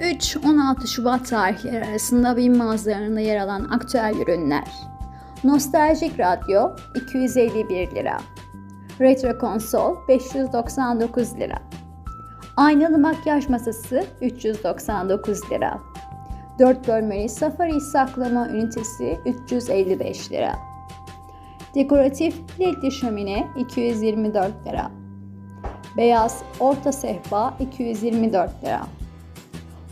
3-16 Şubat tarihleri arasında BİM mağazalarında yer alan aktüel ürünler. Nostaljik radyo 251 lira. Retro konsol 599 lira. Aynalı makyaj masası 399 lira. 4 bölmeli safari saklama ünitesi 355 lira. Dekoratif ledli şömine 224 lira. Beyaz orta sehpa 224 lira.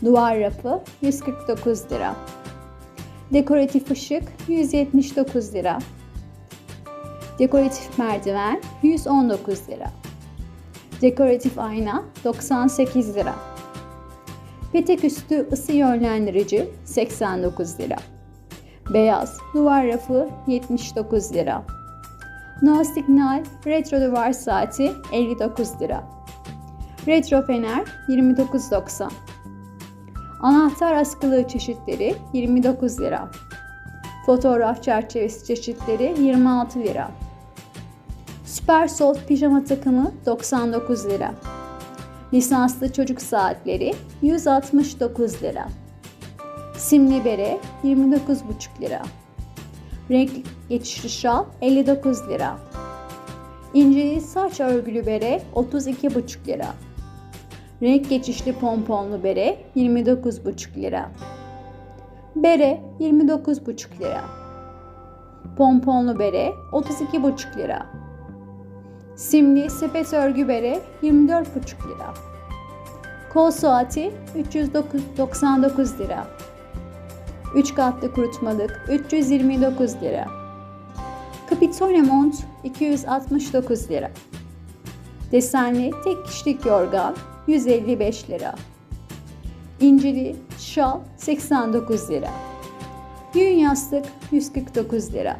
Duvar rafı 149 lira. Dekoratif ışık 179 lira. Dekoratif merdiven 119 lira. Dekoratif ayna 98 lira. Petek üstü ısı yönlendirici 89 lira. Beyaz duvar rafı 79 lira. No Signal retro duvar saati 59 lira. Retro fener 29.90. Anahtar askılığı çeşitleri 29 lira. Fotoğraf çerçevesi çeşitleri 26 lira. Süper Soft pijama takımı 99 lira. Lisanslı çocuk saatleri 169 lira. Simli bere 29,5 lira. Renk geçişli şal 59 lira. İnceli saç örgülü bere 32,5 lira. Renk geçişli pomponlu bere 29,5 lira. Bere 29,5 lira. Pomponlu bere 32,5 lira. Simli sepet örgü bere 24,5 lira. Kol saati 399 lira. 3 katlı kurutmalık 329 lira. Kapitone mont 269 lira. Desenli tek kişilik yorgan 155 lira. İncili şal 89 lira. Yün yastık 149 lira.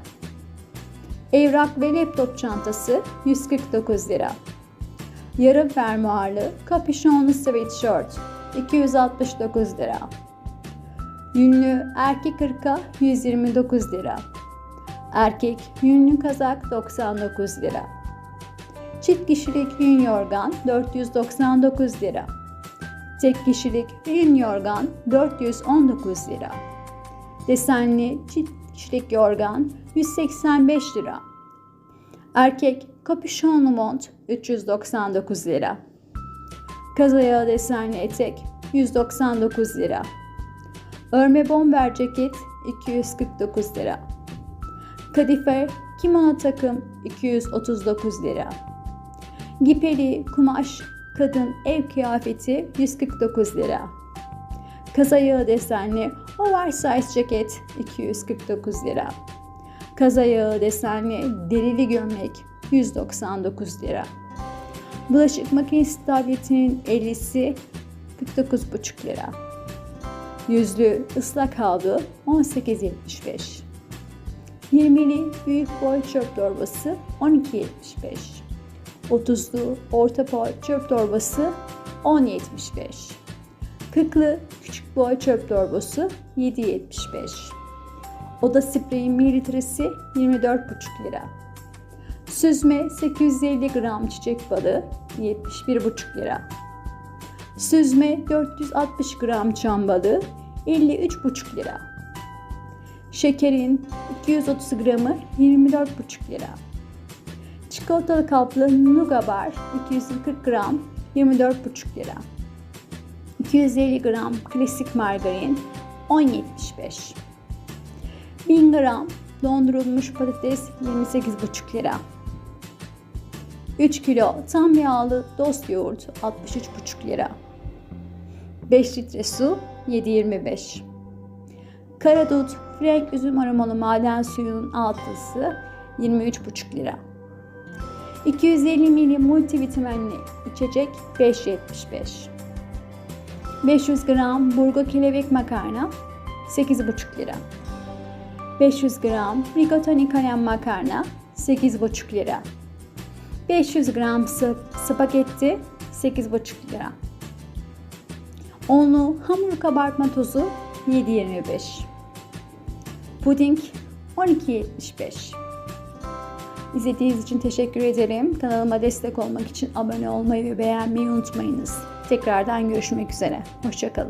Evrak ve laptop çantası 149 lira. Yarım fermuarlı kapüşonlu sweatshirt 269 lira. Yünlü erkek ırka 129 lira. Erkek yünlü kazak 99 lira. Çift kişilik yün yorgan 499 lira. Tek kişilik yün yorgan 419 lira. Desenli çift kişilik yorgan 185 lira. Erkek kapüşonlu mont 399 lira. Kazayağı desenli etek 199 lira. Örme bomber ceket 249 lira. Kadife kimono takım 239 lira. Gipeli kumaş kadın ev kıyafeti 149 lira. Kazayağı desenli oversize ceket 249 lira. Kazayağı desenli derili gömlek 199 lira. Bulaşık makinesi tabletinin 50'si 49,5 lira. Yüzlü ıslak havlu 18.75. 20'li büyük boy çöp torbası 12.75. 30'lu orta boy çöp torbası 10.75. 40'lı küçük boy çöp torbası 7.75. Oda spreyi mililitresi 24,5 lira. Süzme 850 gram çiçek balı 71,5 lira. Süzme 460 gram çam balı 53,5 lira. Şekerin 230 gramı 24,5 lira. Çikolatalı kaplı Nuga Bar 240 gram 24,5 lira. 250 gram klasik margarin 10.75. 1000 gram dondurulmuş patates 28,5 lira. 3 kilo tam yağlı dost yoğurt 63,5 lira. 5 litre su 7.25. Karadut Frank üzüm aromalı maden suyunun altısı 23,5 lira. 250 ml multivitaminli içecek 5.75. 500 gram burgo kelebek makarna 8,5 lira. 500 gram rigatoni kalem makarna 8,5 lira. 500 gram spagetti 8,5 lira. Onlu hamur kabartma tozu 7.25. Puding 12.75. İzlediğiniz için teşekkür ederim. Kanalıma destek olmak için abone olmayı ve beğenmeyi unutmayınız. Tekrardan görüşmek üzere. Hoşçakalın.